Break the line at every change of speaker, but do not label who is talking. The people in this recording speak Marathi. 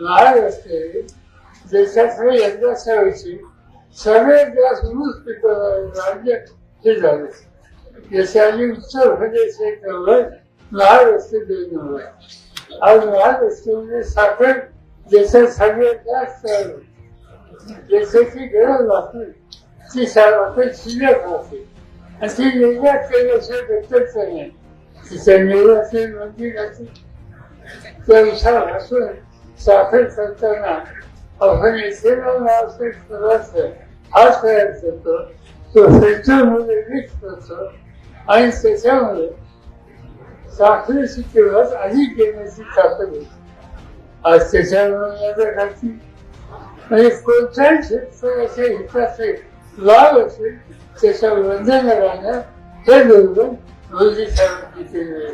लहान रस्ते देशातले यंदा सवयची सगळे जास्त मूळ पिकवणारे राज्य हे झाले. देशाची उत्तर प्रदेश हे नंबर लहान रस्ते दोन नंबर आज लहान रस्ते म्हणजे साखर देशात सगळे जास्त आहे. देशाची गरज असते ती साखर शिल्लक असते आणि ती निर्यात केल्याशिवाय भेटतच नाही. तिच्या निर्यात मंत्री असते त्यानुसार असून साखर करताना आपण इथेनॉल नावाचं एक पदार्थ हा तयार करतो तो फिल्टरमध्ये मिक्स करतो आणि त्याच्यामध्ये साखरेची किंमत अधिक घेण्याची ताकद होती. आज त्याच्यामुळे आता खाती म्हणजे कोणत्याही शेतकऱ्याच्या हिताचे लाभ असेल त्याच्या वंदनाला हे धोरण रोजी साहेबांनी केले